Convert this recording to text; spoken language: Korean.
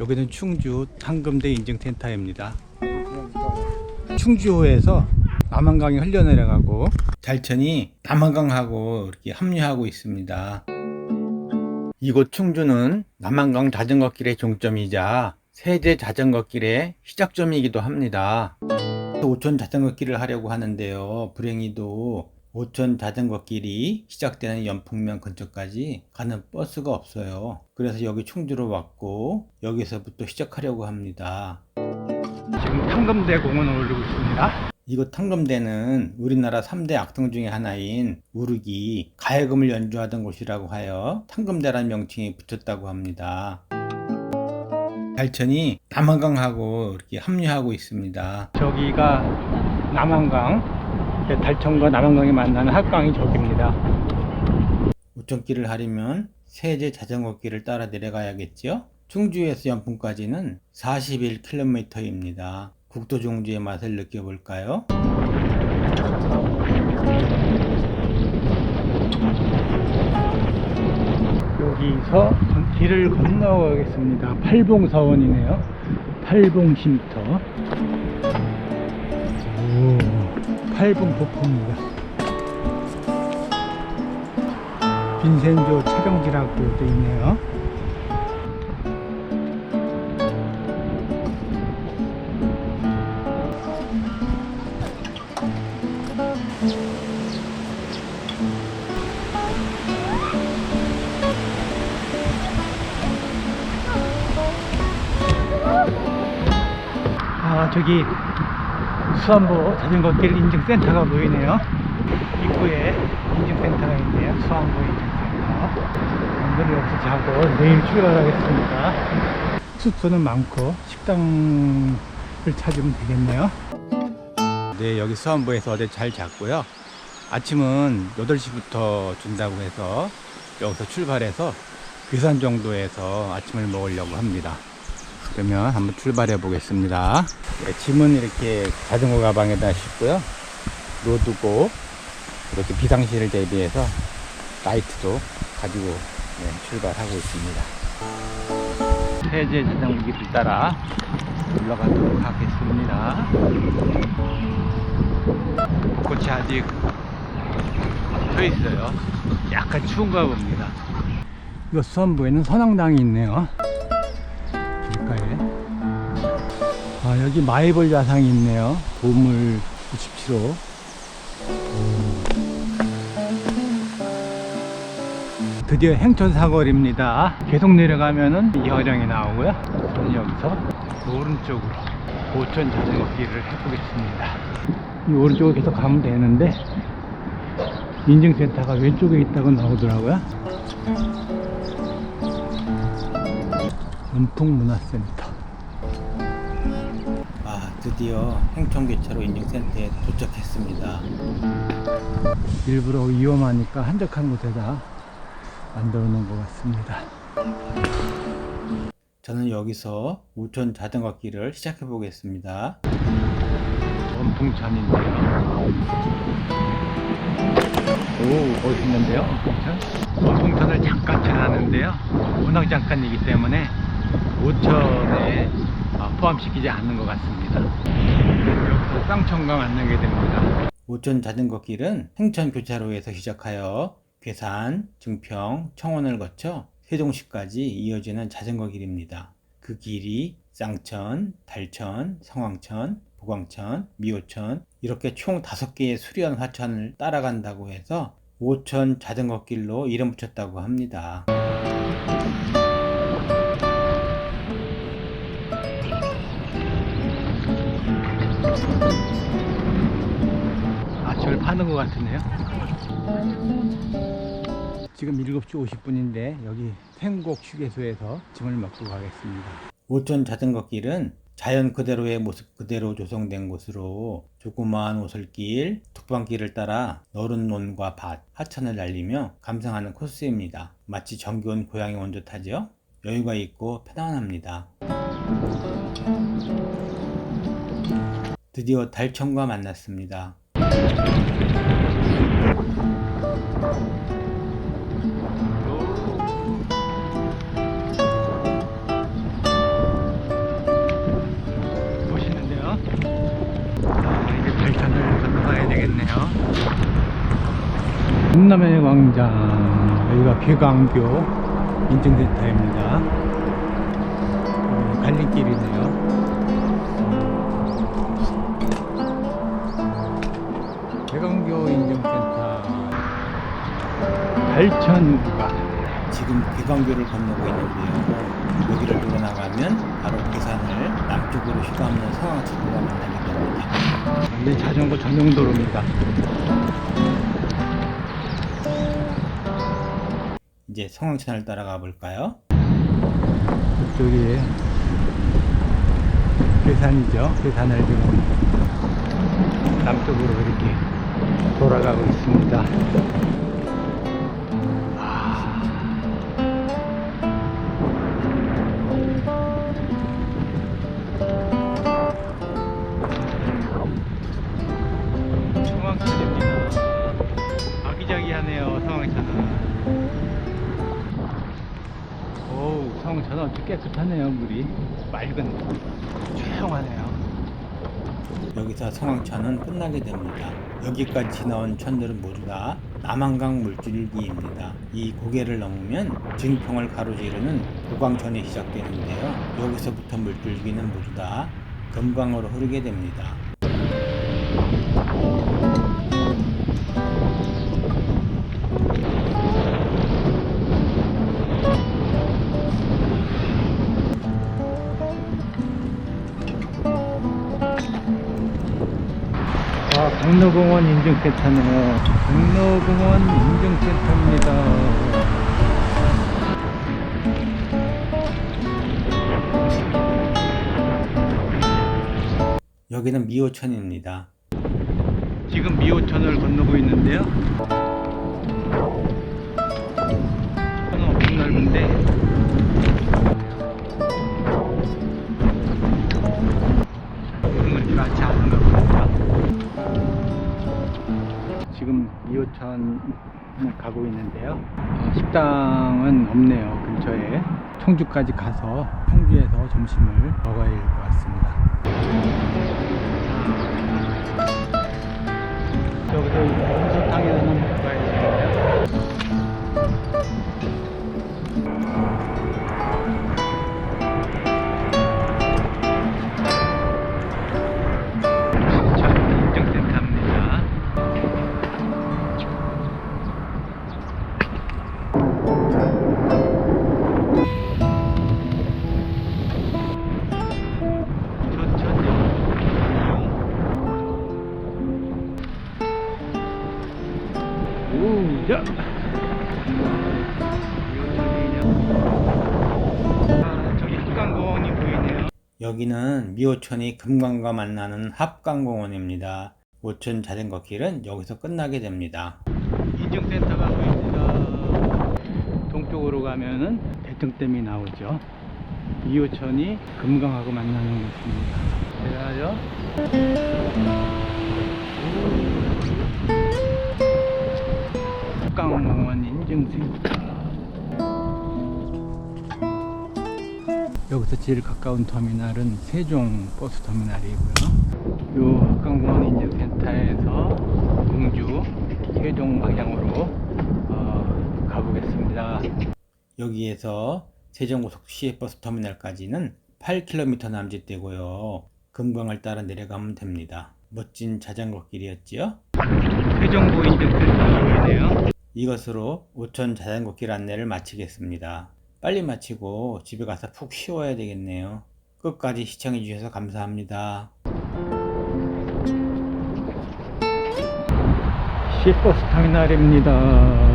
여기는 충주 탕금대 인증센터입니다. 충주호에서 남한강이 흘러내려가고 달천이 남한강하고 이렇게 합류하고 있습니다. 이곳 충주는 남한강 자전거길의 종점이자 세제 자전거길의 시작점이기도 합니다. 오천 자전거길을 하려고 하는데요. 불행히도 오천 자전거길이 시작되는 연풍면 근처까지 가는 버스가 없어요. 그래서 여기 충주로 왔고 여기서부터 시작하려고 합니다. 지금 탕금대 공원을 오르고 있습니다. 이곳 탕금대는 우리나라 3대 악동 중의 하나인 우르기 가야금을 연주하던 곳이라고 하여 탕금대라는 명칭이 붙였다고 합니다. 달천이 남한강하고 이렇게 합류하고 있습니다. 저기가 남한강, 달천과 남한강이 만나는 합강이 저기입니다. 우천길을 하려면 세제 자전거길을 따라 내려가야겠죠? 충주에서 연풍까지는 41km입니다. 국도 종주의 맛을 느껴볼까요? 여기서 길을 건너가겠습니다. 팔봉사원이네요. 팔봉쉼터. 오, 팔봉폭포입니다. 빈센조 촬영지라고 돼 있네요. 아, 저기 수안보 자전거길 인증센터가 보이네요. 입구에 인증센터가 있네요. 수안보 인증센터. 오늘 여기서 자고 내일 출발하겠습니다. 숙소는 많고 식당을 찾으면 되겠네요. 네, 여기 수안보에서 어제 잘 잤고요. 아침은 8시부터 준다고 해서 여기서 출발해서 괴산 정도에서 아침을 먹으려고 합니다. 그러면 한번 출발해 보겠습니다. 네, 짐은 이렇게 자전거 가방에다 싣고요. 로드고 이렇게 비상시를 대비해서 라이트도 가지고 네, 출발하고 있습니다. 세제 자전거 길을 따라 올라가도록 하겠습니다. 벚꽃이 아직 펴 있어요. 약간 추운가 봅니다. 이거 수원부에는 선앙당이 있네요. 길가에. 아, 여기 마이벌 야상이 있네요. 보물 97호. 드디어 행천 사거리입니다. 계속 내려가면은 이화령이 나오고요. 저는 여기서 오른쪽으로 오천 자전거 길을 해보겠습니다. 이 오른쪽으로 계속 가면 되는데 인증센터가 왼쪽에 있다고 나오더라고요. 연풍문화센터. 아, 드디어 행천교차로 인증센터에 도착했습니다. 일부러 위험하니까 한적한 곳에다 만들어 놓은 것 같습니다. 저는 여기서 우천 자전거 길을 시작해 보겠습니다. 원풍천인데요. 오, 멋있는데요? 원풍천? 원풍천을 잠깐 지나는데요. 워낙 잠깐이기 때문에 5천에 포함시키지 않는 것 같습니다. 여기서 쌍천강 만나게 됩니다. 오천 자전거 길은 행천 교차로에서 시작하여 괴산, 증평, 청원을 거쳐 세종시까지 이어지는 자전거 길입니다. 그 길이 쌍천, 달천, 성황천, 보광천, 미호천 이렇게 총 다섯 개의 수려한 하천을 따라간다고 해서 오천 자전거 길로 이름 붙였다고 합니다. 아침을 파는 것 같으네요. 지금 7시 50분인데 여기 생곡 휴게소에서 짐을 먹고 가겠습니다. 오천 자전거 길은 자연 그대로의 모습 그대로 조성된 곳으로 조그마한 오솔길, 뚝방길을 따라 너른 논과 밭, 하천을 날리며 감상하는 코스입니다. 마치 정겨운 고향에 온 듯하죠? 여유가 있고 편안합니다. 드디어 달천과 만났습니다. 멋있는데요? 아, 이제 달천을 건너가야 되겠네요. 동남해 광장 여기가 괴광교 인증센터입니다. 어, 갈림길이네요. 발천구가 지금 괴강교를 건너고 있는데요. 여기를 돌아 나가면 바로 괴산을 남쪽으로 휘감는 상황차도가 만나게 됩니다. 완전 자전거 전용 도로입니다 이제 성황천을 따라가 볼까요? 이쪽이 괴산이죠. 괴산을 지금 남쪽으로 이렇게 돌아가고 있습니다. 아주 깨끗하네요 물이 맑은 조용하네요 여기서 성황천은 끝나게 됩니다. 여기까지 지나온 천들은 모두 다 남한강 물줄기입니다. 이 고개를 넘으면 증평을 가로지르는 고강천이 시작되는데요. 여기서부터 물줄기는 모두 다 금강으로 흐르게 됩니다. 아 강로공원 인증센터네요 강로공원 인증센터입니다. 여기는 미호천입니다. 지금 미호천을 건너고 있는데요. 천은 엄청 넓은데 지금 미호천을 가고 있는데요. 어, 식당은 없네요 근처에. 청주까지 가서 청주에서 점심을 먹어야 할 것 같습니다. 여기서 음식탕에서 야. 아, 저기 한강공원이 보이네요. 여기는 미호천이 금강과 만나는 합강공원입니다. 오천 자전거 길은 여기서 끝나게 됩니다. 인증센터가 보입니다. 동쪽으로 가면은 대청댐이 나오죠. 이호천이 금강하고 만나는 곳입니다. 대단하죠? 여기서 제일 가까운 터미널은 세종 버스 터미널이고요. 요 합강공원 인증센터에서 공주 세종 방향으로 어, 가보겠습니다. 여기에서 세종고속 시외버스 터미널까지는 8km 남짓되고요. 금강을 따라 내려가면 됩니다. 멋진 자전거 길이었지요? 세종보 인증센터가 보 이것으로 오천 자전거 길 안내를 마치겠습니다. 빨리 마치고 집에 가서 푹 쉬어야 되겠네요. 끝까지 시청해 주셔서 감사합니다. 시버스 터미널입니다.